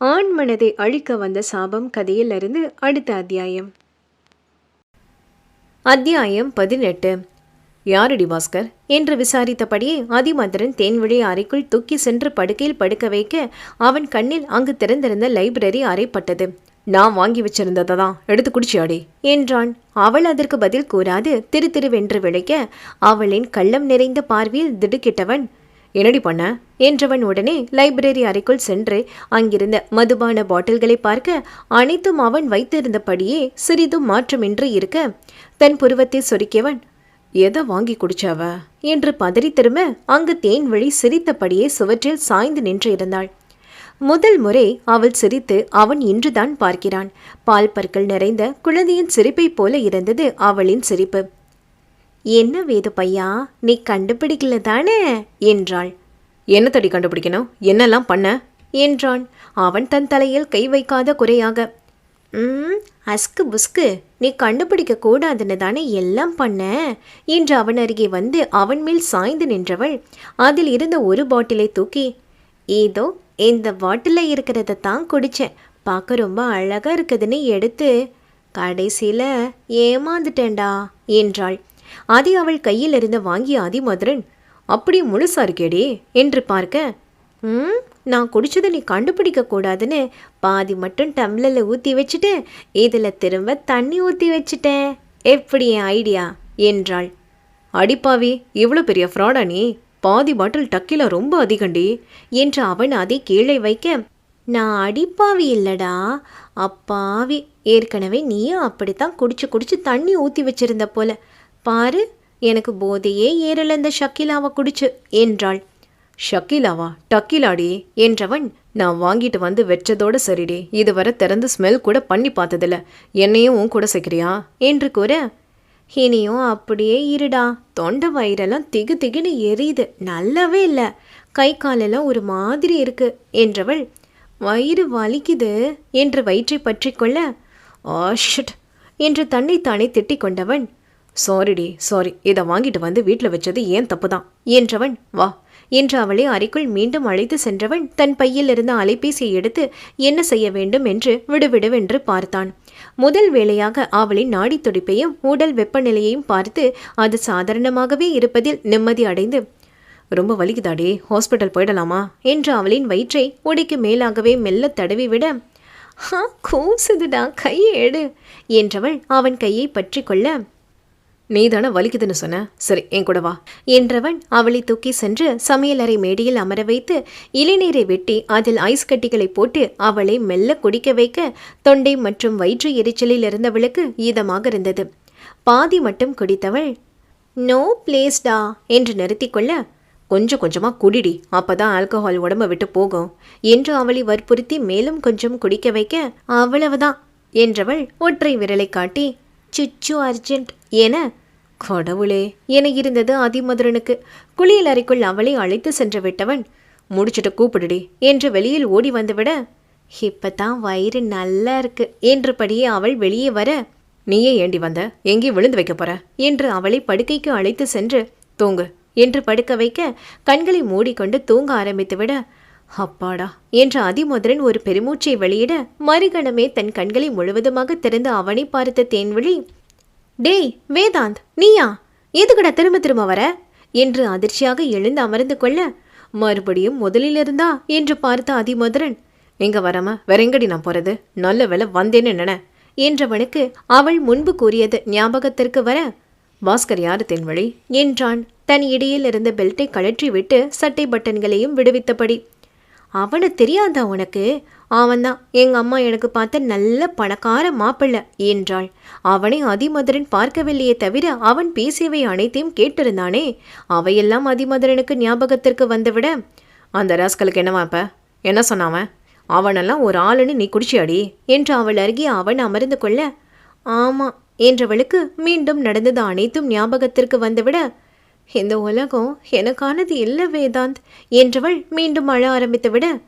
ஆண் மனதை அழிக்க வந்த சாபம் கதையிலிருந்து அடுத்த அத்தியாயம். அத்தியாயம் பதினெட்டு. யாரடி பாஸ்கர்? என்று விசாரித்தபடியே அதிமந்திரன் தேன்வழி அறைக்குள் தூக்கி சென்று படுக்கையில் படுக்க வைக்க அவன் கண்ணில் அங்கு திறந்திருந்த லைப்ரரி அறைப்பட்டது நான் வாங்கி வச்சிருந்ததை தான் எடுத்து குடிச்சியாடி என்றான். அவள் அதற்கு பதில் கூறாது. திரு திருவென்று விளைக்க அவளின் கள்ளம் நிறைந்த பார்வையில் திடுக்கிட்டவன் என்னடி பண்ண? என்றவன் உடனே லைப்ரரி அறைக்குள் சென்று அங்கிருந்த மதுபான பாட்டில்களை பார்க்க அனைத்தும் அவன் வைத்திருந்தபடியே சிறிதும் மாற்றமின்றி இருக்க தன் புருவத்தை சொருக்கியவன் எதை வாங்கி குடிச்சாவ? என்று பதறி திரும்ப அங்கு தேன்வழி சிரித்தபடியே சுவற்றில் சாய்ந்து நின்று இருந்தாள். முதல் முறை அவள் சிரித்து அவன் இன்றுதான் பார்க்கிறான். பால் பற்கள் நிறைந்த குழந்தையின் சிரிப்பைப் போல இருந்தது அவளின் சிரிப்பு. என்ன வேது பையா? நீ கண்டுபிடிக்கல தானே என்றாள். என்ன தடி கண்டுபிடிக்கணும்? என்னெல்லாம் பண்ண? என்றான். அவன் தன் தலையில் கை வைக்காத குறையாக. ம் அஸ்கு புஸ்கு. நீ கண்டுபிடிக்க கூடாதுன்னு தானே எல்லாம் பண்ண? என்று அவன் அருகே வந்து அவன் மேல் சாய்ந்து நின்றவள். அதில் இருந்த ஒரு பாட்டிலை தூக்கி ஏதோ இந்த பாட்டிலில் இருக்கிறத தான் குடித்தேன் பார்க்க ரொம்ப அழகாக இருக்குதுன்னு எடுத்து கடைசியில் ஏமாந்துட்டேன்டா என்றாள். அதை அவள் கையில் இருந்து வாங்கிய அதிமதுரன் அப்படி முழுசா இருக்கேடி என்று பார்க்க ம் நான் குடிச்சதை நீ கண்டுபிடிக்க கூடாதுன்னு பாதி மட்டும் டம்ளரில் ஊற்றி வச்சுட்டு இதில் திரும்ப தண்ணி ஊற்றி வச்சுட்டேன். எப்படி என் ஐடியா? என்றாள். அடிப்பாவி இவ்வளோ பெரிய ஃப்ராடா நீ? பாதி பாட்டில் டக்கில ரொம்ப அதிகண்டி என்று அவன் அதை கீழே வைக்க நான் அடிப்பாவி இல்லடா. அப்பாவி ஏற்கனவே நீயும் அப்படித்தான் குடிச்சு குடிச்சு தண்ணி ஊற்றி வச்சிருந்த போல. பாரு எனக்கு போதையே ஏறல இந்த ஷக்கிலாவை குடிச்சு என்றாள். ஷக்கிலாவா? டக்கிலாடி என்றவன் நான் வாங்கிட்டு வந்து வெச்சதோட சரிடி இதுவரை திறந்து ஸ்மெல் கூட பண்ணி பார்த்ததில்ல என்னையும் உன் கூட சேர்க்கிறியா? என்று கூற இனியும் அப்படியே இருடா தொண்டை வயிறெல்லாம் திகு திகுன்னு எரியுது நல்லாவே இல்லை கை காலெல்லாம் ஒரு மாதிரி இருக்கு என்றவள் வயிறு வலிக்குது என்று வயிற்றை பற்றி கொள்ள ஆஷட் என்று தன்னைத்தானே திட்டிக் கொண்டவன் சாரிடி சாரி இதை வாங்கிட்டு வந்து வீட்டில் வச்சது ஏன் தப்பு தான் என்றவன் வா. என்று அவளை அறைக்குள் மீண்டும் அழைத்து சென்றவன் தன் பையில் இருந்த அலைபேசியை எடுத்து என்ன செய்ய வேண்டும்? என்று விடுவிடுவென்று பார்த்தான். முதல் வேளையாக அவளின் நாடி துடிப்பையும் உடல் வெப்பநிலையையும் பார்த்து அது சாதாரணமாகவே இருப்பதில் நிம்மதி அடைந்து ரொம்ப வலிக்குதாடே? ஹாஸ்பிட்டல் போயிடலாமா? என்று அவளின் வயிற்றை உடைக்கு மேலாகவே மெல்ல தடவி விட ஹா கூசுதுடா கையை எடு என்றவள் அவன் கையை பற்றி கொள்ள நீதான வலிக்குதுன்னு சொன்ன? சரி என் கூட வா. என்றவன் அவளை தூக்கி சென்று சமையலறை மேடையில் அமர வைத்து இளநீரை வெட்டி அதில் ஐஸ் கட்டிகளை போட்டு அவளை மெல்ல குடிக்க வைக்க தொண்டை மற்றும் வயிற்று எரிச்சலில் இருந்தவளுக்கு ஈதமாக இருந்தது. பாதி மட்டும் குடித்தவள் நோ பிளேஸ்டா என்று நிறுத்திக்கொள்ள கொஞ்சம் கொஞ்சமாக குடிடி அப்பதான் ஆல்கஹால் உடம்ப விட்டு போகும் என்று அவளை வற்புறுத்தி மேலும் கொஞ்சம் குடிக்க வைக்க அவ்வளவுதான் என்றவள் ஒற்றை விரலை காட்டி சுச்சு அர்ஜென்ட் என கடவுளே என இருந்தது அதிமதுரனுக்கு குளியல் அறைக்குள் அவளை அழைத்து சென்று விட்டவன் முடிச்சுட்டு கூப்பிடுடி என்று வெளியில் ஓடி வந்துவிட இப்பதான் வயிறு நல்லா இருக்கு என்றபடியே அவள் வெளியே வர நீயே ஏண்டி வந்த? எங்கே விழுந்து வைக்க போற? என்று அவளை படுக்கைக்கு அழைத்து சென்று தூங்கு என்று படுக்க வைக்க கண்களை மூடிக்கொண்டு தூங்க ஆரம்பித்து விட அப்பாடா. என்று அதிமுதரன் ஒரு பெருமூச்சை வெளியிட மறுகணமே தன் கண்களை முழுவதுமாக திறந்து அவனை பார்த்த தேன்விழி டேய் வேதாந்த் நீயா? எதுக்கடா திரும்ப திரும்ப வர? என்று அதிர்ச்சியாக எழுந்து அமர்ந்து கொள்ள மறுபடியும் முதலில் இருந்தா? என்று பார்த்த அதிமுதரன் எங்க வராம வேறெங்கடி நான் போறது? நல்ல வேலை வந்தேன்னு நினை என்றவனுக்கு அவள் முன்பு கூறியது ஞாபகத்திற்கு வர பாஸ்கர் யாரு தென்வழி? என்றான். தன் இடையில் இருந்த பெல்ட்டை கழற்றி விட்டு சட்டை பட்டன்களையும் விடுவித்தபடி அவனை தெரியாதா உனக்கு? அவன்தான். எங்கள் அம்மா எனக்கு பார்த்த நல்ல பணக்கார மாப்பிள்ளை என்றாள். அவனை அதிமதுரன் பார்க்கவில்லையே தவிர அவன் பேசியவை அனைத்தையும் கேட்டிருந்தானே. அவையெல்லாம் அதிமதுரனுக்கு ஞாபகத்திற்கு வந்துவிட. அந்த ராஸ்கலுக்கு என்னவா இப்ப என்ன சொன்னாவன் அவனெல்லாம் ஒரு ஆளுன்னு நீ குடிச்சியாடி? என்று அவள் அருகே அவன் அமர்ந்து கொள்ள ஆமா என்றவளுக்கு மீண்டும் நடந்தது அனைத்தும் ஞாபகத்திற்கு வந்துவிட இந்த உலகம் எனக்கானது இல்லை வேதாந்த் என்றவள் மீண்டும் அழ ஆரம்பித்து விட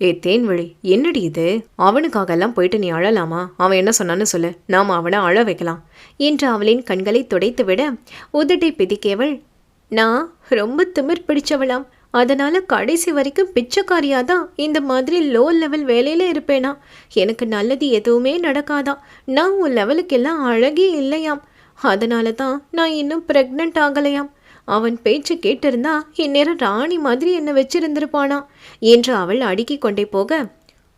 ஏ தேன்வழி என்னடி இது? அவனுக்காகலாம் போயிட்டு நீ அழலாமா? அவன் என்ன சொன்னான்னு சொல்லு. நாம் அவனை அழ வைக்கலாம். என்று அவளின் கண்களை துடைத்து விட உதட்டை பிதிக்கியவள் நான் ரொம்ப திமிர் பிடிச்சவளாம். அதனால கடைசி வரைக்கும் பிச்சைக்காரியாக தான் இந்த மாதிரி லோ லெவல் வேலையில் இருப்பேனா? எனக்கு நல்லது எதுவுமே நடக்காதான் நான் உன் லெவலுக்கெல்லாம் அழகே இல்லையாம். அதனால தான் நான் இன்னும் ப்ரெக்னென்ட் ஆகலையாம். அவன் பேச்சு கேட்டிருந்தா இந்நேரம் ராணி மாதிரி என்ன வச்சிருந்திருப்பானா? என்று அவள் அடுக்கிக் கொண்டே போக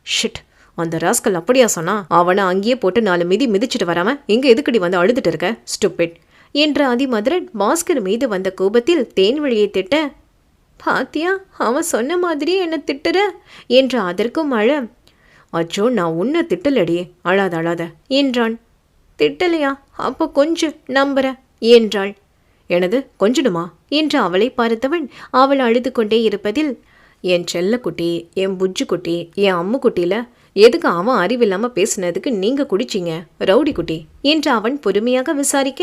ஷிட் அந்த ராஸ்கல் அப்படியா சொன்னா? அவனை அங்கேயே போட்டு நாலு மிதி மிதிச்சிட்டு வராம இங்க எதுக்கடி வந்து அழுதுட்டு இருக்க? ஸ்டூபிட். என்று அதிமதுரன் பாஸ்கர் மீது வந்த கோபத்தில் தேன்வழியை திட்ட பாத்தியா அவன் சொன்ன மாதிரியே என்ன திட்டுற? என்று அதற்கும் அழ அச்சோ நான் உன்னை திட்டலடியே அழாத அழாத என்றான். திட்டலையா? அப்போ கொஞ்சம் நம்புற என்றாள். எனது கொஞ்சிடுமா? என்று அவளை பார்த்தவன் அவள் அழுது கொண்டே இருப்பதில் என் செல்லக்குட்டி என் புஜ்ஜுக்குட்டி என் அம்மு எதுக்கு அவன் அறிவில்லாமல் பேசுனதுக்கு நீங்கள் குடிச்சீங்க? ரவுடி குட்டி என்று அவன் பொறுமையாக விசாரிக்க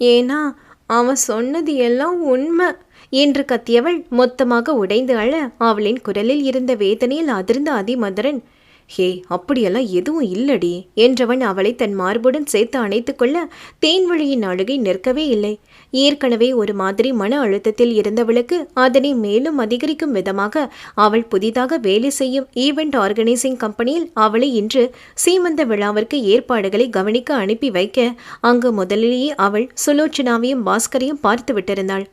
ஏன்னா அவன் சொன்னது எல்லாம் உண்மை என்று கத்தியவள் மொத்தமாக உடைந்து அழ அவளின் குரலில் இருந்த வேதனையில் அதிர்ந்த அதிமதரன் ஹே அப்படியெல்லாம் எதுவும் இல்லடி என்றவன் அவளை தன் மார்புடன் சேர்த்து அணைத்துக்கொள்ள தேன்வழியின் அழுகை நிற்கவே இல்லை. ஏற்கனவே ஒரு மாதிரி மன அழுத்தத்தில் இருந்தவளுக்கு அதனை மேலும் அதிகரிக்கும் விதமாக அவள் புதிதாக வேலை செய்யும் ஈவெண்ட் ஆர்கனைசிங் கம்பெனியில் அவளை இன்று சீமந்த விழாவிற்கு ஏற்பாடுகளை கவனிக்க அனுப்பி வைக்க அங்கு முதலிலேயே அவள் சுலோச்சனாவையும் பாஸ்கரையும் பார்த்து விட்டிருந்தாள்.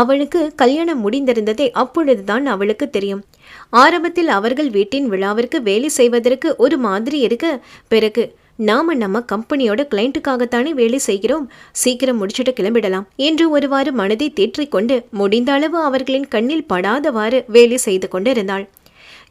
அவளுக்கு கல்யாணம் முடிந்திருந்ததே அப்பொழுதுதான் அவளுக்கு தெரியும். ஆரம்பத்தில் அவர்கள் வீட்டின் விழாவிற்கு வேலை செய்வதற்கு ஒரு மாதிரி இருக்க பிறகு நாம நம்ம கம்பெனியோட கிளைண்ட்டுக்காகத்தானே வேலை செய்கிறோம். சீக்கிரம் முடிச்சுட்டு கிளம்பிடலாம். என்று ஒருவாறு மனதை தேற்றிக்கொண்டு முடிந்த அளவு அவர்களின் கண்ணில் படாதவாறு வேலை செய்து கொண்டிருந்தாள்.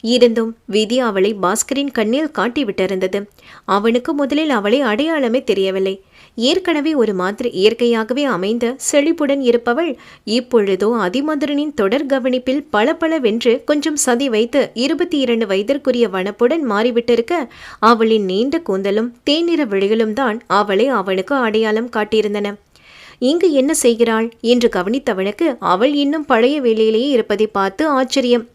இருந்தும் விதி அவளை பாஸ்கரின் கண்ணில் காட்டிவிட்டிருந்தது. அவனுக்கு முதலில் அவளை அடையாளமே தெரியவில்லை. ஏற்கனவே ஒரு மாதிரி இயற்கையாகவே அமைந்த செழிப்புடன் இருப்பவள் இப்பொழுதோ அதிமதுரனின் தொடர் கவனிப்பில் பளபளவென்று கொஞ்சம் சதி வைத்து இருபத்தி இரண்டு வயதிற்குரிய வனப்புடன் மாறிவிட்டிருக்க அவளின் நீண்ட கூந்தலும் தேநிற விழிகளும் தான் அவளை அவனுக்கு அடையாளம் காட்டியிருந்தன. இங்கு என்ன செய்கிறாள்? என்று கவனித்தவனுக்கு அவள் இன்னும் பழைய வேலையிலேயே இருப்பதை பார்த்து ஆச்சரியம்.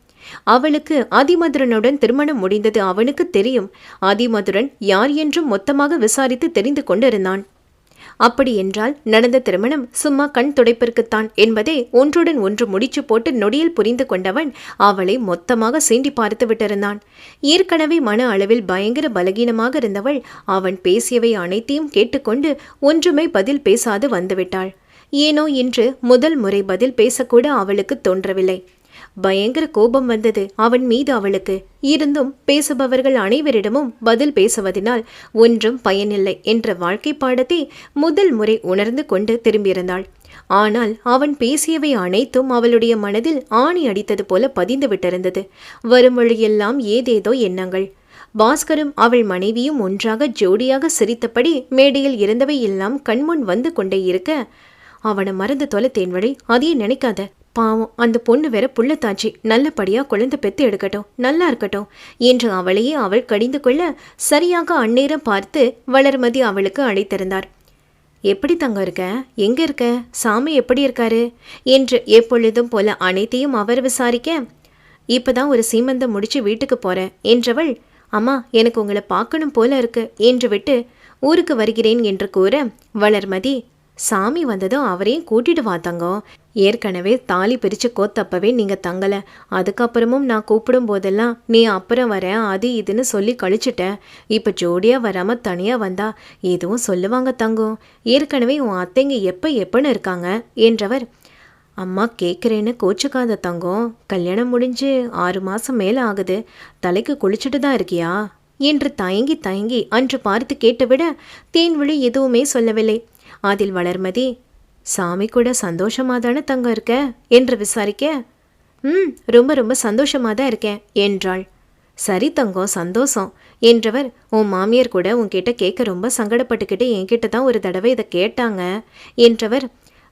அவளுக்கு அதிமதுரனுடன் திருமணம் முடிந்தது அவனுக்கு தெரியும். அதிமதுரன் யார் என்றும் மொத்தமாக விசாரித்து தெரிந்து கொண்டிருந்தான். அப்படி என்றால் நடந்த திருமணம் சும்மா கண் துடைப்பிற்குத்தான் என்பதை ஒன்றுடன் ஒன்று முடிச்சு போட்டு நொடியில் புரிந்து கொண்டவன் அவளை மொத்தமாக சீண்டி பார்த்து விட்டிருந்தான். ஏற்கனவே மன அளவில் பயங்கர பலகீனமாக இருந்தவள் அவன் பேசியவை அனைத்தையும் கேட்டுக்கொண்டு ஒன்றுமே பதில் பேசாது வந்துவிட்டாள். ஏனோ இன்று முதல் முறை பதில் பேசக்கூட அவளுக்கு தோன்றவில்லை. பயங்கர கோபம் வந்தது அவன் மீது அவளுக்கு. இருந்தும் பேசுபவர்கள் அனைவரிடமும் பதில் பேசுவதனால் ஒன்றும் பயனில்லை என்ற வாழ்க்கை பாடத்தை முதல் முறை உணர்ந்து கொண்டு திரும்பியிருந்தாள். ஆனால் அவன் பேசியவை அனைத்தும் அவளுடைய மனதில் ஆணி அடித்தது போல பதிந்து விட்டிருந்தது. வரும் வழியெல்லாம் ஏதேதோ எண்ணங்கள். பாஸ்கரும் அவள் மனைவியும் ஒன்றாக ஜோடியாக சிரித்தபடி மேடையில் இருந்தவை எல்லாம் கண்முன் வந்து கொண்டே இருக்க அவனை மறந்து தொலை தேன்வழி அதையே நினைக்காத. பாவம் அந்த பொண்ணு வேற புள்ளத்தாச்சி. நல்லபடியாக குழந்தை பெத்து எடுக்கட்டும் நல்லா இருக்கட்டும் என்று அவளையே அவள் கடிந்து கொள்ள சரியாக அந்நேரம் பார்த்து வளர்மதி அவளுக்கு அழைத்திருந்தார். எப்படி தங்க இருக்க? எங்க இருக்க? சாமி எப்படி இருக்காரு? என்று எப்பொழுதும் போல அனைத்தையும் அவர் விசாரிக்க இப்பதான் ஒரு சீமந்தம் முடிச்சு வீட்டுக்கு போறேன் என்றவள் அம்மா எனக்கு உங்களை பார்க்கணும் போல இருக்கு என்று விட்டு ஊருக்கு வருகிறேன் என்று கூற வளர்மதி சாமி வந்ததும் அவரையும் கூட்டிட்டு வா தங்கம். ஏற்கனவே தாலி பிரித்து கோத்தப்பவே நீங்கள் தங்கலை. அதுக்கப்புறமும் நான் கூப்பிடும் போதெல்லாம் நீ அப்புறம் வர அது இதுன்னு சொல்லி கழிச்சிட்ட. இப்போ ஜோடியாக வராமல் தனியாக வந்தா எதுவும் சொல்லுவாங்க தங்கம். ஏற்கனவே உன் அத்தைங்க எப்போ எப்போன்னு இருக்காங்க என்றவர் அம்மா கேட்குறேன்னு கோச்சுக்காத தங்கம். கல்யாணம் முடிஞ்சு ஆறு மாதம் மேலே ஆகுது. தலைக்கு குளிச்சுட்டு தான் இருக்கியா? என்று தயங்கி தயங்கி அன்று பார்த்து கேட்டுவிட தேன்விழி எதுவுமே சொல்லவில்லை. அதில் வளர்மதி சாமி கூட சந்தோஷமாக தானே தங்க இருக்க? என்று விசாரிக்க ம் ரொம்ப ரொம்ப சந்தோஷமாக தான் இருக்கேன் என்றாள். சரி தங்கம் சந்தோஷம் என்றவர் உன் மாமியார் கூட உன்கிட்ட கேட்க ரொம்ப சங்கடப்பட்டுக்கிட்டு என்கிட்ட தான் ஒரு தடவை இதை கேட்டாங்க என்றவர்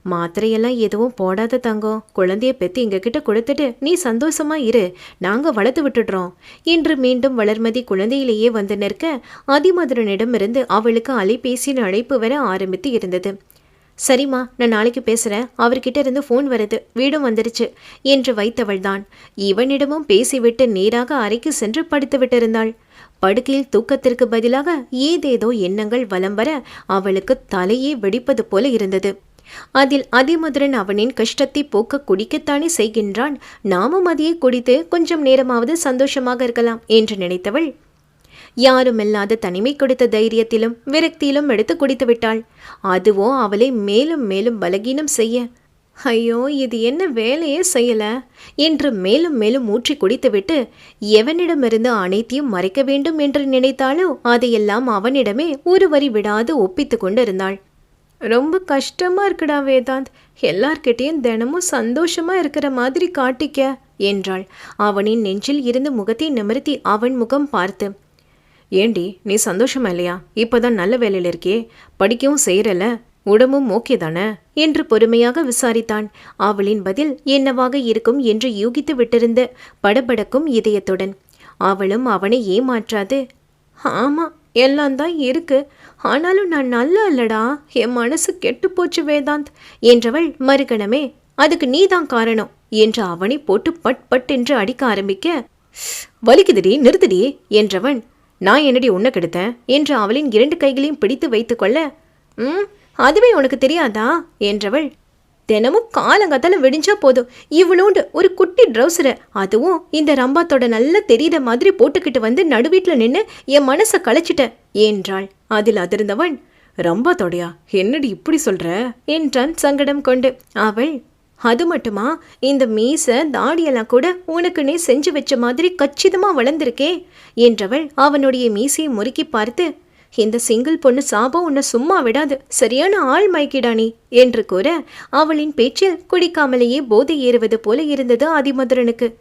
மாத்திரையெல்லாம் எதுவும் போடாத தங்கம் குழந்தைய பெற்று எங்ககிட்ட கொடுத்துட்டு நீ சந்தோஷமா இரு. நாங்க வளர்த்து விட்டுடுறோம். இன்று மீண்டும் வளர்மதி குழந்தையிலேயே வந்து நிற்க அதிமதுரனிடமிருந்து அவளுக்கு அலைபேசியின் அழைப்பு வர ஆரம்பித்து இருந்தது. சரிம்மா நான் நாளைக்கு பேசுகிறேன் அவர்கிட்ட இருந்து ஃபோன் வருது. வீடும் வந்துருச்சு என்று வைத்தவள்தான். இவனிடமும் பேசிவிட்டு நேராக அறைக்கு சென்று படுத்து விட்டிருந்தாள். படுக்கையில் தூக்கத்திற்கு பதிலாக ஏதேதோ எண்ணங்கள் வலம் வர அவளுக்கு தலையே வெடிப்பது போல இருந்தது. அதில் அதிமுதிரன் அவனின் கஷ்டத்தை போக்க குடிக்கத்தானே செய்கின்றான். நாமும் அதையே குடித்து கொஞ்சம் நேரமாவது சந்தோஷமாக இருக்கலாம் என்று நினைத்தவள். யாருமில்லாத தனிமை கொடுத்த தைரியத்திலும் விரக்தியிலும் எடுத்து குடித்து விட்டாள். அதுவோ அவளை மேலும் மேலும் பலகீனம் செய்ய ஐயோ இது என்ன வேலையே செய்யல? என்று மேலும் மேலும் ஊற்றி குடித்துவிட்டு எவனிடமிருந்து அனைத்தையும் மறைக்க வேண்டும் என்று நினைத்தாலோ அதையெல்லாம் அவனிடமே ஒரு வரி விடாது ஒப்பித்து கொண்டிருந்தாள். ரொம்ப கஷ்டமாக இருக்குடா வேதாந்த். எல்லார்கிட்டேயும் தினமும் சந்தோஷமாக இருக்கிற மாதிரி காட்டிக்க என்றாள். அவனின் நெஞ்சில் இருந்து முகத்தை நிமிர்த்தி அவன் முகம் பார்த்து ஏண்டி நீ சந்தோஷமா இல்லையா? இப்போதான் நல்ல வேலையில் இருக்கே படிக்கவும் செய்கிறல உடம்பும் ஓகே தானே? என்று பொறுமையாக விசாரித்தான். அவளின் பதில் என்னவாக இருக்கும் என்று யூகித்து விட்டிருந்த படபடக்கும் இதயத்துடன். அவளும் அவனை ஏமாற்றாது ஆமாம் எல்லாம் தான் இருக்கு. ஆனாலும் நான் நல்லா இல்லடா. என் மனசு கெட்டு போச்சு வேதாந்த். என்றவள் மறுகணமே அதுக்கு நீதான் காரணம் என்று அவனை போட்டு பட் பட் என்று அடிக்க ஆரம்பிக்க வலிக்குதுடி நிறுத்துடி என்றவன் நான் என்னடி உன்னை கெடுத்தேன்? என்று அவளின் இரண்டு கைகளையும் பிடித்து வைத்துக்கொள்ள ம் அதுவே உனக்கு தெரியாதா? என்றவள் தினமும் காலங்காத்தால விடிஞ்சா போதும். இவ்வளோண்டு ஒரு குட்டி ட்ரௌசரை அதுவும் இந்த ரம்பாத்தோட நல்லா தெரியுற மாதிரி போட்டுக்கிட்டு வந்து நடுவீட்டில் நின்று என் மனசை களைச்சிட்ட என்றாள். அதில் அதிர்ந்தவன் ரம்பாத்தோடையா என்னடி இப்படி சொல்ற? என்றான் சங்கடம் கொண்டு. அவள் அது மட்டுமா? இந்த மீச தாடியெல்லாம் கூட உனக்குன்னே செஞ்சு வச்ச மாதிரி கச்சிதமா வளர்ந்திருக்கே என்றவள் அவனுடைய மீசையை முறுக்கி பார்த்து இந்த சிங்கிள் பொண்ணு சாபம் உன்னை சும்மா விடாது. சரியான ஆள் மயக்கிடானி என்று கூற அவளின் பேச்சில் குடிக்காமலேயே போதை ஏறுவது போல இருந்தது ஆதிமதுரனுக்கு.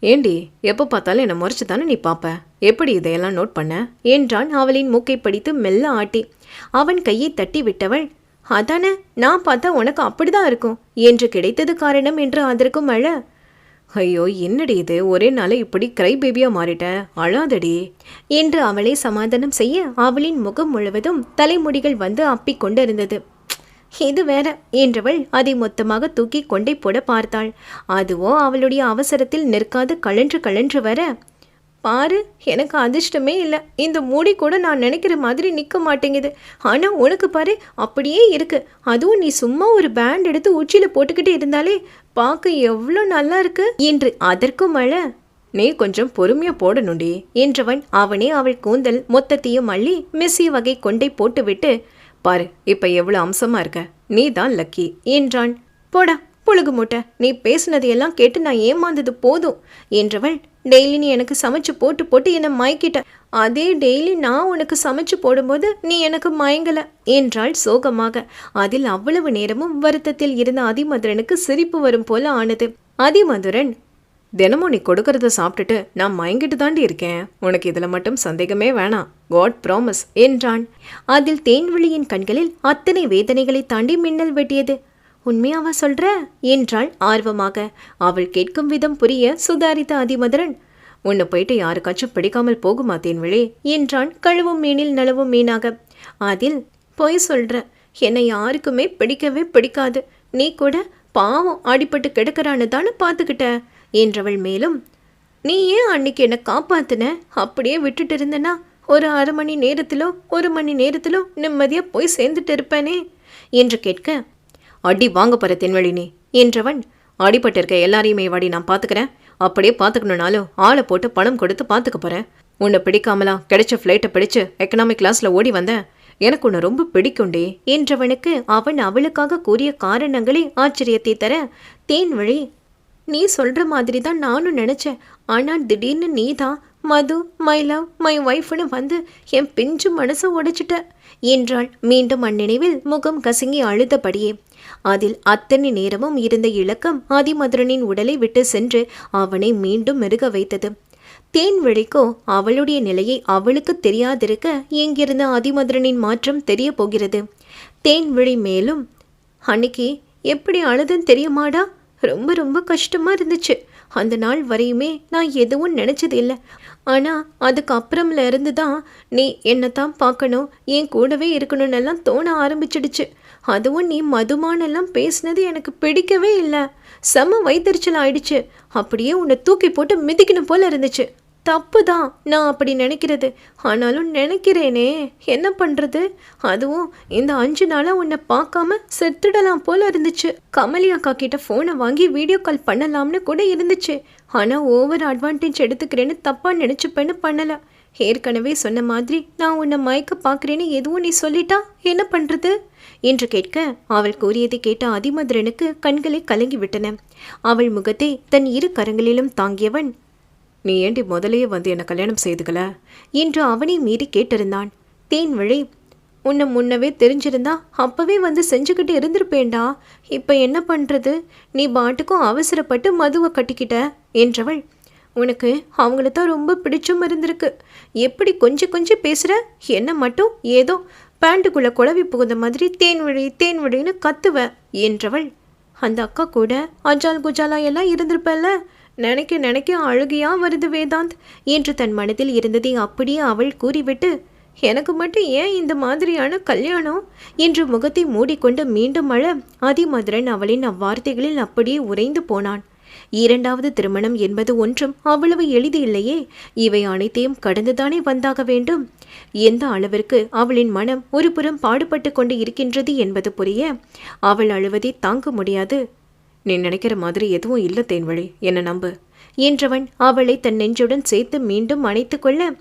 ஏண்டி எப்போ பார்த்தாலும் என்னை முறைச்சு தானே நீ பாப்ப? எப்படி இதையெல்லாம் நோட் பண்ண? என்றான் அவளின் மூக்கை படித்து மெல்ல ஆட்டி. அவன் கையை தட்டி விட்டவள் அதானே நான் பார்த்தா உனக்கு அப்படிதான் இருக்கும் என்று கிடைத்தது காரணம் என்று அதற்கும் அழ ஐயோ என்னடி இது? ஒரே நாள் இப்படி கிரை பேபியா மாறிட்ட. அழாதடி. என்று அவளை சமாதானம் செய்ய அவளின் முகம் முழுவதும் தலைமுடிகள் வந்து அப்பிக் கொண்டிருந்தது. இது வேற என்றவள் அதை மொத்தமாக தூக்கி கொண்டே போட பார்த்தாள். அதுவோ அவளுடைய அவசரத்தில் நிற்காது கழன்று கழன்று வர பாரு எனக்கு அதிர்ஷ்டமே இல்லை. இந்த மூடி கூட நான் நினைக்கிற மாதிரி நிற்க மாட்டேங்குது. ஆனால் உனக்கு பாரு அப்படியே இருக்கு. அதுவும் நீ சும்மா ஒரு பேண்ட் எடுத்து உச்சியில் போட்டுக்கிட்டு இருந்தாலே பார்க்க எவ்வளோ நல்லா இருக்கு. என்று அதற்கும் மழை. நீ கொஞ்சம் பொறுமையா போடணுண்டி என்றவன் அவனே அவள் கூந்தல் மொத்தத்தையும் அள்ளி மெஸ்ஸி வகை கொண்டை போட்டுவிட்டு பாரு இப்ப எவ்வளவு அம்சமா இருக்க. நீ தான் லக்கி என்றான். போடா புழுகு மூட்டை. நீ பேசுனதையெல்லாம் கேட்டு நான் ஏமாந்தது போதும் என்றவள் டெய்லி நீ எனக்கு சமைச்சு போட்டு போட்டு என்னை மயக்கிட்ட. அதே டெய்லி நான் உனக்கு சமைச்சு போடும்போது நீ எனக்கு மயங்கல என்றாள் சோகமாக. அதில் அவ்வளவு நேரமும் வருத்தத்தில் இருந்த அதிமதுரனுக்கு சிரிப்பு வரும் போல ஆனது. அதிமதுரன் தினமும் நீ கொடுக்கறத சாப்பிட்டுட்டு நான் மயங்கிட்டு தாண்டி இருக்கேன். உனக்கு இதில் மட்டும் சந்தேகமே வேணாம். காட் ப்ராமிஸ் என்றான். அதில் தேன்வெளியின் கண்களில் அத்தனை வேதனைகளை தாண்டி மின்னல் வெட்டியது. உண்மையாவா சொல்ற? என்றாள் ஆர்வமாக. அவள் கேட்கும் விதம் புரிய சுதாரித்த அதிமதுரன் உன்னை போயிட்டு யாருக்காச்சும் பிடிக்காமல் போகுமா தேன்விழி? என்றான் கழுவும் மீனில் நலவும் மீனாக. அதில் பொய் சொல்ற. என்னை யாருக்குமே பிடிக்கவே பிடிக்காது. நீ கூட பாவம் அடிபட்டு கிடக்கிறான்னு தானே பார்த்துக்கிட்ட என்றவள் மேலும் நீ ஏன் அன்னைக்கு என்னை காப்பாத்தின? அப்படியே விட்டுட்டு இருந்தனா? ஒரு அரை மணி நேரத்திலோ ஒரு மணி நேரத்திலோ நிம்மதியாக போய் சேர்ந்துட்டு இருப்பேனே? என்று கேட்க அடி வாங்க போற தென்வழினி என்றவன் அடிப்பட்டிருக்க எல்லாரையுமே வாடி நான் பார்த்துக்கிறேன் அப்படியே பார்த்துக்கணுனாலும் ஆளை போட்டு பணம் கொடுத்து பார்த்துக்க போறேன். உன்னை பிடிக்காமலா கிடைச்ச ஃப்ளைட்டை பிடிச்சு எக்கனாமிக் கிளாஸ்ல ஓடி வந்தேன். எனக்கு உன்னை ரொம்ப பிடிக்குண்டே என்றவனுக்கு அவன் அவளுக்காக கூறிய காரணங்களே ஆச்சரியத்தை தர தேன்வழி நீ சொல்ற மாதிரி தான் நானும் நினைச்சேன். ஆனால் திடீர்னு நீ தான் மது மை லவ் மை ஒய்ஃப்னு வந்து என் பிஞ்சு மனசை உடைச்சிட்ட. என்றாள் மீண்டும் அந்நினைவில் முகம் கசங்கி அழுதபடியே. அதில் அத்தனை நேரமும் இருந்த இலக்கம் ஆதிமதுரனின் உடலை விட்டு சென்று அவனை மீண்டும் மெருக வைத்தது. தேன் விழிக்கோ அவளுடைய நிலையை அவளுக்கு தெரியாதிருக்க எங்கிருந்த ஆதிமதுரனின் மாற்றம் தெரிய போகிறது. தேன் விழி மேலும் அன்னைக்கு எப்படி அழுதுன்னு தெரியுமாடா? ரொம்ப ரொம்ப கஷ்டமா இருந்துச்சு. அந்த நாள் வரையுமே நான் எதுவும் நினைச்சது இல்லை. ஆனால் அதுக்கு அப்புறம்ல இருந்து தான் நீ என்னை தான் பார்க்கணும் என் கூடவே இருக்கணும்னு எல்லாம் தோண ஆரம்பிச்சிடுச்சு. அதுவும் நீ மதுமானெல்லாம் பேசினது எனக்கு பிடிக்கவே இல்லை. செம வைத்தறிச்சல் ஆயிடுச்சு. அப்படியே உன்னை தூக்கி போட்டு மிதிக்கணும் போல இருந்துச்சு. தப்பு தான் நான் அப்படி நினைக்கிறது. ஆனாலும் நினைக்கிறேனே. என்ன பண்ணுறது அதுவும் இந்த அஞ்சு நாளாக உன்னை பார்க்காம செத்துடலாம் போல இருந்துச்சு. கமலி அக்கா கிட்ட ஃபோனை வாங்கி வீடியோ கால் பண்ணலாம்னு கூட இருந்துச்சு. ஆனால் ஓவர் அட்வான்டேஜ் எடுத்துக்கிறேன்னு தப்பாக நினச்சிப்பேன்னு பண்ணலை. ஏற்கனவே சொன்ன மாதிரி நான் உன்னை மயக்க பார்க்குறேன்னு எதுவும் நீ சொல்லிட்டா? என்ன பண்ணுறது என்று கேட்க அவள் கூறியதை கேட்ட அதிமதுரனுக்கு கண்களை கலங்கி விட்டன. அவள் முகத்தை தன் இரு கரங்களிலும் தாங்கியவன் நீ ஏண்டி முதலையே வந்து என்னை கல்யாணம் செய்துக்கல? என்று அவனை மீறி கேட்டிருந்தான். தேன்வழி உன்னை முன்னவே தெரிஞ்சிருந்தா அப்பவே வந்து செஞ்சுக்கிட்டு இருந்திருப்பேண்டா இப்போ என்ன பண்ணுறது நீ பாட்டுக்கும் அவசரப்பட்டு மதுவை கட்டிக்கிட்ட என்றவள் உனக்கு அவங்கள தான் ரொம்ப பிடிச்சும் இருந்திருக்கு. எப்படி கொஞ்சம் கொஞ்சம் பேசுகிற என்ன மட்டும்? ஏதோ பேண்ட்டுக்குள்ளே குழவி புகுந்த மாதிரி தேன்வழி தேன்வழின்னு கத்துவ என்றவள். அந்த அக்கா கூட அஜால் குஜாலா எல்லாம் இருந்திருப்பல்ல? நினைக்க நினைக்க அழுகையா வருது வேதாந்த் என்று தன் மனதில் இருந்ததை அப்படியே அவள் கூறிவிட்டு எனக்கு மட்டும் ஏன் இந்த மாதிரியான கல்யாணம்? என்று முகத்தை மூடிக்கொண்டு மீண்டும் அழ அதிமதுரன் அவளின் அவ்வார்த்தைகளில் அப்படியே உறைந்து போனான். இரண்டாவது திருமணம் என்பது ஒன்றும் அவ்வளவு எளிது இல்லையே. இவை அனைத்தையும் கடந்துதானே வந்தாக வேண்டும்? எந்த அளவிற்கு அவளின் மனம் ஒருபுறம் பாடுபட்டு கொண்டு இருக்கின்றது என்பது புரிய அவள் அழுவதை தாங்க முடியாது. நீ நினைக்கிற மாதிரி எதுவும் இல்லை தேன்வழி என்ன நம்பு என்றவன் அவளை தன் நெஞ்சுடன் சேர்த்து மீண்டும் அணைத்து கொள்ள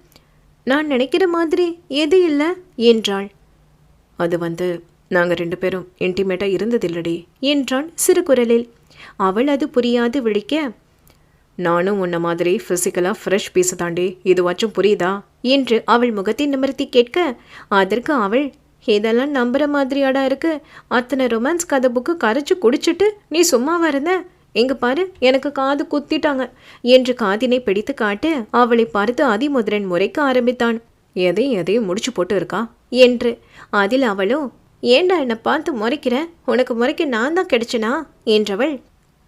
நான் நினைக்கிற மாதிரி எது இல்லை? என்றாள். அது வந்து நாங்கள் ரெண்டு பேரும் இன்டிமேட்டாக இருந்ததில்லடி என்றான் சிறு குரலில். அவள் அது புரியாது விழிக்க. நானும் உன்ன மாதிரி ஃபிசிக்கலாக ஃப்ரெஷ் பீஸு தாண்டி இதுவாச்சும் புரியுதா? என்று அவள் முகத்தை நிமிர்த்தி கேட்க அதற்கு அவள் இதெல்லாம் நம்புற மாதிரியாடா இருக்கு. அத்தனை ரொமான்ஸ் கதை புக்கு கரைச்சி குடிச்சிட்டு நீ சும்மாவா இருந்த? இங்க பாரு எனக்கு காது குத்திட்டாங்க. என்று காதினை பிடித்து காட்டு அவளை பார்த்து அதிமுதிரன் முறைக்க ஆரம்பித்தான். எதையும் எதையும் முடிச்சு போட்டு இருக்கா? என்று. அதில் அவளோ ஏண்டா என்னை பார்த்து முறைக்கிற? உனக்கு முறைக்க நான் தான் கிடைச்சனா? என்றவள்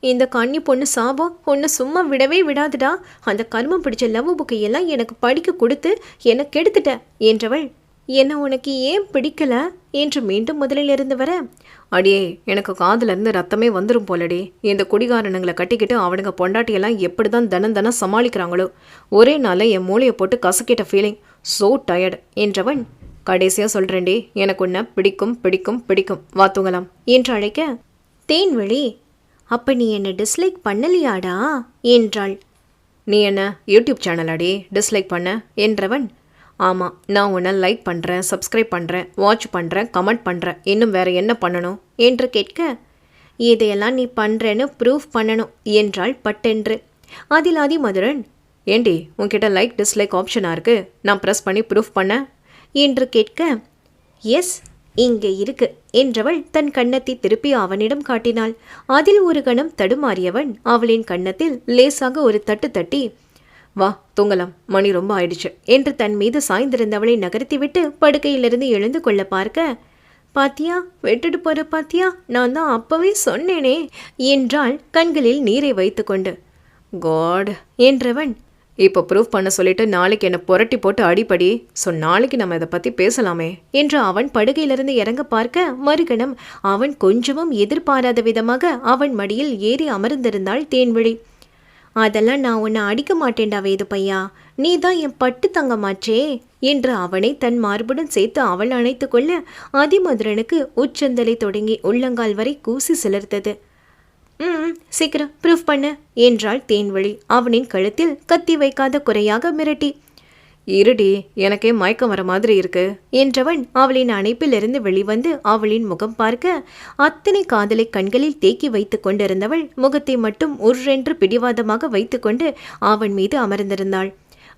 இந்த கண்ணி பொண்ணு சாபம் உன்னை சும்மா விடவே விடாதுடா. அந்த கர்மம் பிடிச்ச லவ் புக்கை எல்லாம் எனக்கு படிக்க கொடுத்து என்னை கெடுத்துட்ட என்றவள் என்ன உனக்கு ஏன் பிடிக்கல? என்று மீண்டும் முதலில் இருந்து வர அடியே எனக்கு காதுலேருந்து ரத்தமே வந்துடும் போலடி. இந்த குடிகாரனுங்களை கட்டிக்கிட்டு அவனுங்க பொண்டாட்டியெல்லாம் எப்படி தான் தனம் தனம் சமாளிக்கிறாங்களோ. ஒரே நாளில் என் மூளையை போட்டு கசக்கிட்ட ஃபீலிங் ஸோ டயர்டு என்றவன் கடைசியாக சொல்கிறேன்டி எனக்கு உன்னை பிடிக்கும் பிடிக்கும் பிடிக்கும். வா தூங்கலாம். என்று அழைக்க தேன்வெளி அப்ப நீ என்னை டிஸ்லைக் பண்ணலையாடா? என்றாள். நீ என்ன யூடியூப் சேனலாடி டிஸ்லைக் பண்ண? என்றவன் ஆமாம் நான் உன்னை லைக் பண்ணுறேன் சப்ஸ்கிரைப் பண்ணுறேன் வாட்ச் பண்ணுறேன் கமெண்ட் பண்ணுறேன் இன்னும் வேற என்ன பண்ணணும்? என்று கேட்க இதையெல்லாம் நீ பண்ணுறேன்னு ப்ரூஃப் பண்ணணும் என்றாள் பட்டென்று. அதில் ஆதி மதுரன். ஏண்டி உன்கிட்ட லைக் டிஸ்லைக் ஆப்ஷனாக இருக்குது நான் ப்ரெஸ் பண்ணி ப்ரூஃப் பண்ண? என்று கேட்க எஸ் இங்கே இருக்கு என்றவள் தன் கன்னத்தை திருப்பி அவனிடம் காட்டினாள். அதில் ஒரு கணம் தடுமாறியவன் அவளின் கன்னத்தில் லேசாக ஒரு தட்டு தட்டி வா தூங்கலாம். மணி ரொம்ப ஆயிடுச்சு என்று தன் மீது சாய்ந்திருந்தவளை நகர்த்திவிட்டு படுக்கையிலிருந்து எழுந்து கொள்ள பார்க்க பாத்தியா விட்டுட்டு போற பாத்தியா? நான் தான் அப்பவே சொன்னேனே என்றாள் கண்களில் நீரை வைத்துக்கொண்டு. காட் என்றவன் இப்போ ப்ரூஃப் பண்ண சொல்லிட்டு நாளைக்கு என்னை புரட்டி போட்டு அடிப்படி ஸோ நாளைக்கு நம்ம இதை பற்றி பேசலாமே. என்று அவன் படுகையிலிருந்து இறங்க பார்க்க மறுகணம் அவன் கொஞ்சமும் எதிர்பாராத விதமாக அவன் மடியில் ஏறி அமர்ந்திருந்தாள் தேன்விழி. அதெல்லாம் நான் உன்னை அடிக்க மாட்டேன்டா வேது பையா. நீ தான் என் பட்டு தங்கமாச்சே என்று அவனை தன் மார்புடன் சேர்த்து அவள் அணைத்து கொள்ள அதிமதுரனுக்கு உச்சந்தலை தொடங்கி உள்ளங்கால் வரை கூசி சிலர்த்தது. ம் சீக்கிரம் ப்ரூஃப் பண்ணு என்றாள் தேன்வழி. அவனின் கழுத்தில் கத்தி வைக்காத குறையாக மிரட்டி. இருடி எனக்கே மயக்கம் வர மாதிரி இருக்கு. என்றவன் அவளின் அணைப்பிலிருந்து வெளிவந்து அவளின் முகம் பார்க்க அத்தனை காதலை கண்களில் தேக்கி வைத்துக் கொண்டிருந்தவள் முகத்தை மட்டும் உர்ரென்று பிடிவாதமாக வைத்துக்கொண்டு அவன் மீது அமர்ந்திருந்தாள்.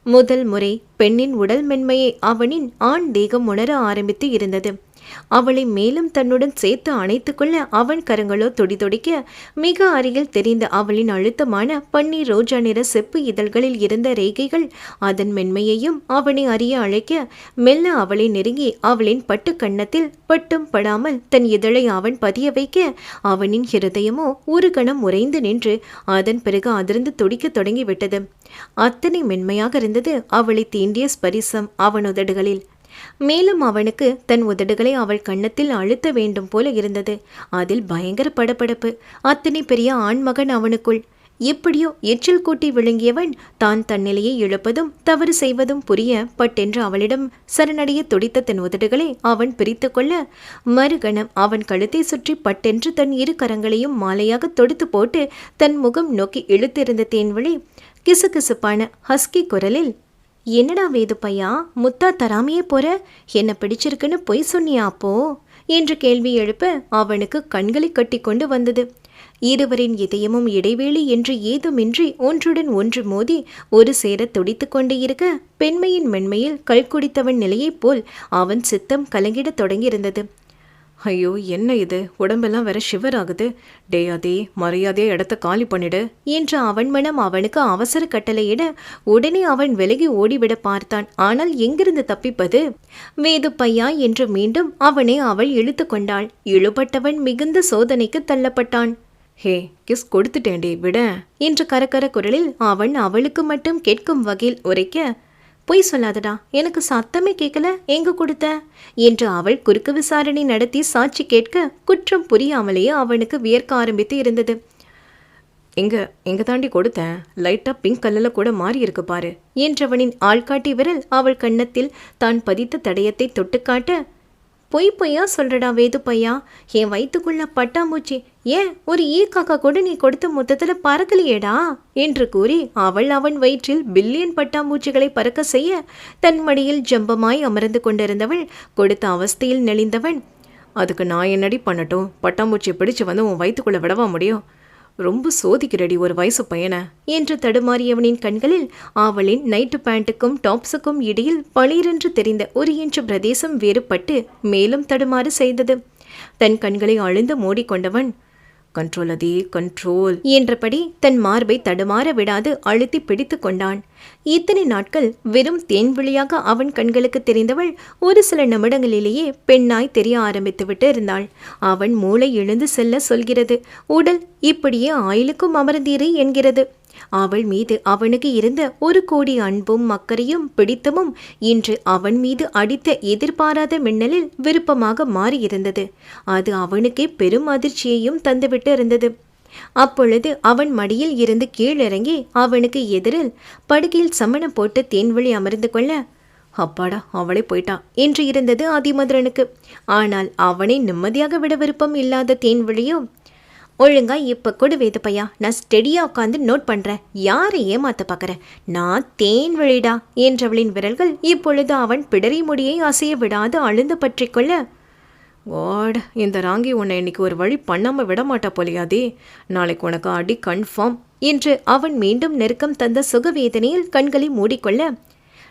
முதல் முறை பெண்ணின் உடல் மென்மையை அவனின் ஆண் தேகம் உணர ஆரம்பித்து இருந்தது. அவளை மேலும் தன்னுடன் சேர்த்து அணைத்துக்கொள்ள அவன் கரங்களோ துடிதுடிக்க மிக அருகில் தெரிந்த அவளின் அழுத்தமான பன்னீர் ரோஜா நிற செப்பு இதழ்களில் இருந்த ரேகைகள் அதன் மென்மையையும் அவனை அறிய அழைக்க மெல்ல அவளை நெருங்கி அவளின் பட்டு கன்னத்தில் பட்டும் படாமல் தன் இதழை அவன் பதிய வைக்க அவனின் ஹிருதயமோ ஒரு கணம் உறைந்து நின்று அதன் பிறகு அதிர்ந்து துடிக்க தொடங்கிவிட்டது. அத்தனை மென்மையாக இருந்தது அவளை தீண்டிய ஸ்பரிசம் அவன் உதடுகளில் மேலும் அவனுக்கு தன் உதடுகளை அவள் கன்னத்தில் அழுத்த வேண்டும் போல இருந்தது. அதில் பயங்கர படபடப்பு. அத்தனை பெரிய ஆண்மகன் அவனுக்குள். எப்படியோ எச்சில் கூட்டி விழுங்கியவன் தான் தன்னிலையை இழப்பதும் தவறு செய்வதும் புரிய பட்டென்று அவளிடம் சரணடைய துடித்த தன் உதடுகளை அவன் பிரித்து கொள்ள மறுகணம் அவன் கழுத்தை சுற்றி பட்டென்று தன் இரு கரங்களையும் மாலையாக தொடுத்து போட்டு தன் முகம் நோக்கி இழுத்திருந்த தேன்வழி கிசுகிசுப்பான ஹஸ்கி குரலில் என்னடா வேது பையா முத்தா தராமையே போற? என்ன பிடிச்சிருக்குன்னு பொய் சொன்னியா அப்போ? என்று கேள்வி எழுப்ப அவனுக்கு கண்களை கட்டி கொண்டு வந்தது. இருவரின் இதயமும் இடைவேளை என்று ஏதுமின்றி ஒன்றுடன் ஒன்று மோதி ஒரு சேர துடித்து கொண்டே இருக்க பெண்மையின் மென்மையில் கல் குடித்தவன் நிலையைப் போல் அவன் சித்தம் கலங்கிடத் தொடங்கியிருந்தது. ஐயோ என்ன இது? உடம்பெல்லாம் வேற ஷிவர் ஆகுது டே அதே மரியாதையா இடத்த காலி பண்ணிடு. என்று அவன் மனம் அவனுக்கு அவசர கட்டளையிட உடனே அவன் விலகி ஓடிவிட பார்த்தான். ஆனால் எங்கிருந்து தப்பிப்பது? வேது பையா என்று மீண்டும் அவனை அவள் இழுத்து கொண்டாள். இழுபட்டவன் மிகுந்த சோதனைக்கு தள்ளப்பட்டான். ஹே கிஸ் கொடுத்துட்டேன்டே விட. என்று கரக்கர குரலில் அவன் அவளுக்கு மட்டும் கேட்கும் வகையில் உரைக்க பொய் சொல்லாதடா. எனக்கு சத்தமே கேட்கல எங்க கொடுத்த? என்று அவள் குறுக்கு விசாரணை நடத்தி சாட்சி கேட்க குற்றம் புரியாமலேயே அவனுக்கு வியர்க்க ஆரம்பித்து இருந்தது. எங்க எங்க தாண்டி கொடுத்தேன்? லைட்டா பிங்க் கல்லில் கூட மாறி இருக்கு பாரு. என்றவனின் ஆள்காட்டி விரல் அவள் கன்னத்தில் தான் பதித்த தடயத்தை தொட்டுக்காட்ட பொய் பொய்யா சொல்றடா வேது பையா? என் வயிற்றுக்குள்ள பட்டாம்பூச்சி ஏன்? ஒரு ஈ காக்கா கூட நீ கொடுத்த மொத்தத்துல பறக்கலையேடா? என்று கூறி அவள் அவன் வயிற்றில் பில்லியன் பட்டாம்பூச்சிகளை பறக்க செய்ய தன் மடியில் ஜம்பமாய் அமர்ந்து கொண்டிருந்தவள் கொடுத்த அவஸ்தையில் நெளிந்தவன் அதுக்கு நான் என்னடி பண்ணட்டும்? பட்டாம்பூச்சியை பிடிச்சு வந்து உன் வயிற்றுக்குள்ள விடவா முடியும்? ரொம்ப சோதிக்கிறடி ஒரு வயசு பையனை என்று தடுமாறியவனின் கண்களில் அவளின் நைட்டு பேண்ட்டுக்கும் டாப்ஸுக்கும் இடையில் பளிரென்று தெரிந்த ஒரு இன்ச்சு பிரதேசம் வேறுபட்டு மேலும் தடுமாறு செய்தது. தன் கண்களை அழுந்து மூடிக்கொண்டவன் கண்ட்ரோல் அதே கண்ட்ரோல். என்றபடி தன் மார்பை தடுமாற விடாது அழுத்தி பிடித்து கொண்டான். இத்தனை நாட்கள் வெறும் தேன் விழியாக அவன் கண்களுக்கு தெரிந்தவள் ஒரு சில நிமிடங்களிலேயே பெண்ணாய் தெரிய ஆரம்பித்துவிட்டு இருந்தாள். அவன் மூளை எழுந்து செல்ல சொல்கிறது. உடல் இப்படியே ஆயிலுக்கும் அமர்ந்தீரு என்கிறது. அவள் மீது அவனுக்கு இருந்த ஒரு கோடி அன்பும் அக்கறையும் பிடித்தமும் இன்று அவன் மீது அடித்த எதிர்பாராத மின்னலில் விருப்பமாக மாறியிருந்தது. அது அவனுக்கே பெரும் அதிர்ச்சியையும் தந்துவிட்டு இருந்தது. அப்பொழுது அவன் மடியில் இருந்து கீழிறங்கி அவனுக்கு எதிரில் படுக்கையில் சமணம் போட்டு தேன்வழி அமர்ந்து கொள்ள அப்பாடா அவளே போயிட்டா என்று இருந்தது ஆதிமதுரனுக்கு ஆனால் அவனை நிம்மதியாக விட விருப்பம் இல்லாத தேன்வழியோ ஒழுங்கா இப்ப கொடு வேது நான் ஸ்டெடியா உட்காந்து நோட் பண்றேன். யாரை ஏமாத்த பார்க்கறேன் நான் தேன் விழிடா என்றவளின் விரல்கள் இப்பொழுது அவன் பிடரி முடியை அசைய விடாது அழுந்து பற்றி கொள்ள வாட் இந்த ராங்கி உன்னை இன்னைக்கு ஒரு வழி பண்ணாம விடமாட்டா போலியாதே. நாளைக்கு உனக்கு அடி கன்ஃபார்ம் என்று அவன் மீண்டும் நெருக்கம் தந்த சுகவேதனையில் கண்களை மூடிக்கொள்ள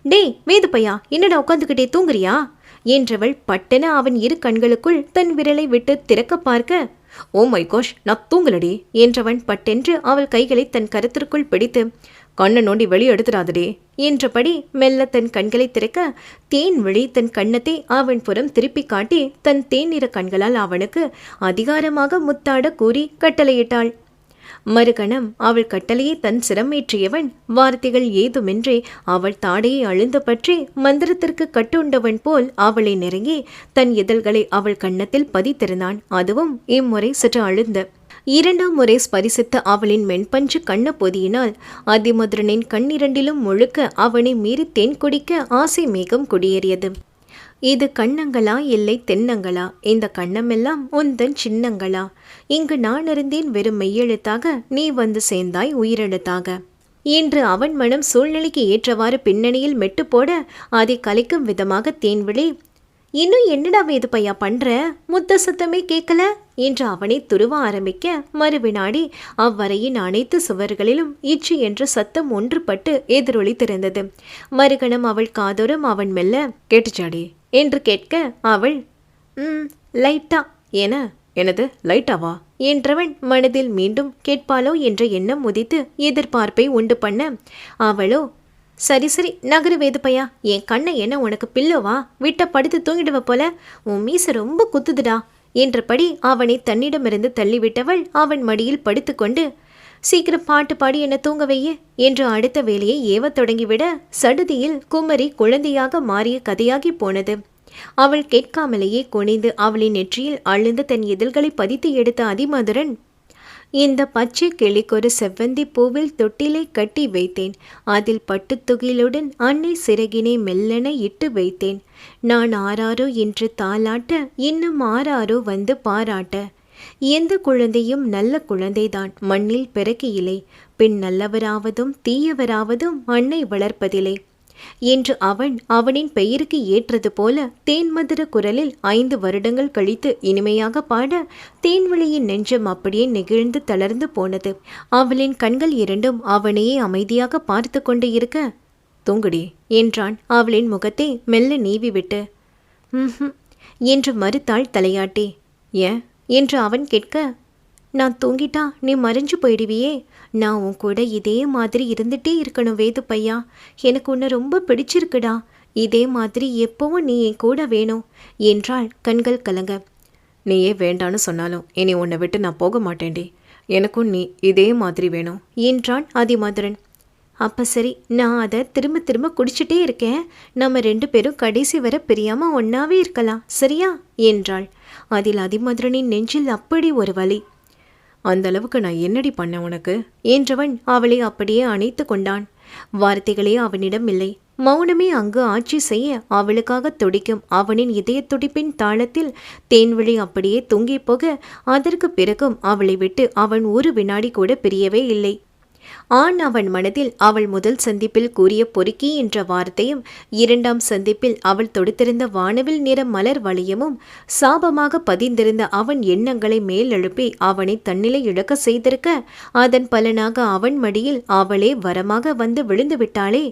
டேய் வேது பையா என்னடா உட்காந்துக்கிட்டே தூங்குறியா? என்றவள் பட்டென அவன் இரு கண்களுக்குள் தன் விரலை விட்டு திறக்க பார்க்க ஓ மை கோஷ் நான் தூங்கலடி என்றவன் பட்டென்று அவள் கைகளை தன் கருத்திற்குள் பிடித்து கண்ணை நோண்டி வெளியெடுத்துடாதடி என்றபடி மெல்ல தன் கண்களை திறக்க தேன் விழி தன் கண்ணத்தை அவன் புறம் திருப்பி காட்டி தன் தேன் நிற கண்களால் அவனுக்கு அதிகாரமாக முத்தாட கூறி கட்டளையிட்டாள். மறுகணம் அவள் கட்டளையை தன் சிரமேற்றியவன் வார்த்தைகள் ஏதுமின்றி அவள் தாடையை அழுந்த பற்றி மந்திரத்திற்கு கட்டுண்டவன் போல் அவளை நெருங்கி தன் இதழ்களை அவள் கன்னத்தில் பதித்திருந்தான். அதுவும் இம்முறை சற்று அழுந்த. இரண்டாம் முறை ஸ்பரிசித்த அவளின் மென்பஞ்சு கண்ண பொதியினால் அதிமதுரனின் கண்ணிரண்டிலும் முழுக்க அவனை மீறி தேன் குடிக்க ஆசை மேகம் குடியேறியது. இது கண்ணங்களா இல்லை தென்னங்களா? இந்த கண்ணமெல்லாம் உந்தன் சின்னங்களா? இங்கு நான் இருந்தேன் வெறும் மெய்யெழுத்தாக நீ வந்து சேர்ந்தாய் உயிரெழுத்தாக. இன்று அவன் மனம் சூழ்நிலைக்கு ஏற்றவாறு பின்னணியில் மெட்டு போட அதை கலைக்கும் விதமாக தேன்விழி இன்னும் என்னடா வேது பையா பண்ற? முத்த சத்தமே கேட்கல? என்று அவனை துருவ ஆரம்பிக்க மறுவினாடி அவ்வரையின் அனைத்து சுவர்களிலும் இச்சு என்ற சத்தம் ஒன்றுபட்டு எதிரொலித்திருந்தது. மறுகணம் அவள் காதோரம் அவன் மெல்ல கேட்டுச்சாடி என்று கேட்க அவள் ம் லைட்டா ஏன எனது லைட்டாவா? என்றவன் மனதில் மீண்டும் கேட்பாளோ என்ற எண்ணம் உதித்து எதிர்பார்ப்பை உண்டு பண்ண அவளோ சரி சரி நகரு வேதுப்பையா என் கண்ணை என்ன உனக்கு பில்லோவா? விட்ட படுத்து தூங்கிடுவ போல உன் மீச ரொம்ப குத்துதுடா என்றபடி அவனை தன்னிடமிருந்து தள்ளிவிட்டவள் அவன் மடியில் படுத்துக்கொண்டு சீக்கிரம் பாட்டு பாடி என்ன தூங்க வையே என்று அடுத்த வேலையை ஏவத் தொடங்கிவிட சடுதியில் குமரி குழந்தையாக மாறிய கதையாகி போனது. அவள் கேட்காமலேயே குனிந்து அவளின் நெற்றியில் அழுந்து தன் இதழ்களை பதித்து எடுத்த அதிமதுரன் இந்த பச்சை கிளிக்கொரு செவ்வந்தி பூவில் தொட்டிலை கட்டி வைத்தேன். அதில் பட்டுத்துகிலுடன் அன்னை சிறகினை மெல்லென இட்டு வைத்தேன். நான் ஆராரோ என்று தாளாட்ட இன்னும் ஆராரோ வந்து பாராட்ட. எந்த குழந்தையும் நல்ல குழந்தைதான். மண்ணில் பிறக்கியிலே பின் நல்லவராவதும் தீயவராவதும் மண்ணை வளர்ப்பதில்லை என்று அவன் அவனின் பெயருக்கு ஏற்றது போல தேன்மதுர குரலில் ஐந்து வருடங்கள் கழித்து இனிமையாக பாட தேன்வழியின் நெஞ்சம் அப்படியே நெகிழ்ந்து தளர்ந்து போனது. அவளின் கண்கள் இரண்டும் அவனையே அமைதியாக பார்த்து கொண்டு இருக்க தூங்குடி என்றான் அவளின் முகத்தை மெல்ல நீவிவிட்டு. ம் என்று மறுத்தாள் தலையாட்டி. ஏன்? என்று அவன் கேட்க நான் தூங்கிட்டா நீ மறைஞ்சு போயிடுவியே. நான் உன் கூட இதே மாதிரி இருந்துட்டே இருக்கணும் வேது பையா. எனக்கு உன்னை ரொம்ப பிடிச்சிருக்குடா. இதே மாதிரி எப்பவும் நீ என் கூட வேணும் என்றாள் கண்கள் கலங்க. நீயே வேண்டான்னு சொன்னாலும் இனி உன்னை விட்டு நான் போக மாட்டேன்டி. எனக்கும் நீ இதே மாதிரி வேணும் என்றான் அதிமதுரன் அப்போ சரி நான் அதை திரும்ப திரும்ப குடிச்சிட்டே இருக்கேன். நம்ம ரெண்டு பேரும் கடைசி வரை பிரியாமல் ஒன்றாவே இருக்கலாம் சரியா? என்றாள். அதில் அதிமதுரனின் நெஞ்சில் அப்படி ஒரு வலி. அந்த அளவுக்கு நான் என்னடி பண்ணேன் உனக்கு? என்றவன் அவளை அப்படியே அணைத்து கொண்டான். வார்த்தைகளே அவனிடம் இல்லை. மௌனமே அங்கு ஆட்சி செய்ய அவளுக்காக துடிக்கும் அவனின் இதய துடிப்பின் தாளத்தில் தேன்விழி அப்படியே தூங்கி போக அதற்கு பிறகும் அவளை விட்டு அவன் ஒரு வினாடி கூட பிரியவே இல்லை. ஆண் அவன் மனதில் அவள் முதல் சந்திப்பில் கூறிய பொறுக்கி என்ற வார்த்தையும் இரண்டாம் சந்திப்பில் அவள் தொடுத்திருந்த வானவில் நிற மலர் வளையமும் சாபமாக பதிந்திருந்த அவன் எண்ணங்களை மேலெழுப்பி அவனை தன்னிலை இழக்க செய்திருக்க அதன் பலனாக அவன் மடியில் அவளே வரமாக வந்து விழுந்து விட்டாளே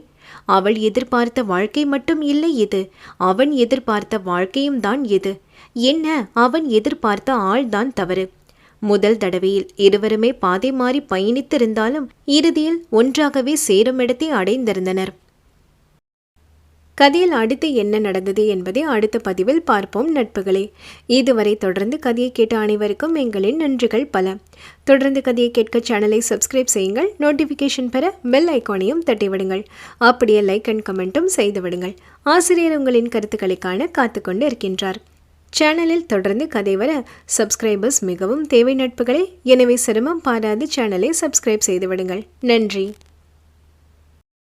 அவள் எதிர்பார்த்த வாழ்க்கை மட்டும் இல்லை இது. அவன் எதிர்பார்த்த வாழ்க்கையும் தான் இது. என்ன? அவன் எதிர்பார்த்த ஆள்தான் தவறு. முதல் தடவையில் இருவருமே பாதை மாறி பயணித்திருந்தாலும் இறுதியில் ஒன்றாகவே சேரும் இடத்தை அடைந்திருந்தனர். கதையில் அடுத்து என்ன நடந்தது என்பதை அடுத்த பதிவில் பார்ப்போம் நட்புகளே. இதுவரை தொடர்ந்து கதையை கேட்ட அனைவருக்கும் எங்களின் நன்றிகள் பல. தொடர்ந்து கதையை கேட்க சேனலை சப்ஸ்கிரைப் செய்யுங்கள். நோட்டிஃபிகேஷன் பெற பெல் ஐக்கானையும் தட்டிவிடுங்கள். அப்படியே லைக் அண்ட் கமெண்ட்டும் செய்துவிடுங்கள். ஆசிரியர் உங்களின் கருத்துக்களைக்கான காத்துக்கொண்டு இருக்கின்றார். சேனலில் தொடர்ந்து கதை வர சப்ஸ்கிரைபர்ஸ் மிகவும் தேவை நட்புகளே. எனவே சிரமம் பாராது சேனலை சப்ஸ்கிரைப் செய்து விடுங்கள். நன்றி.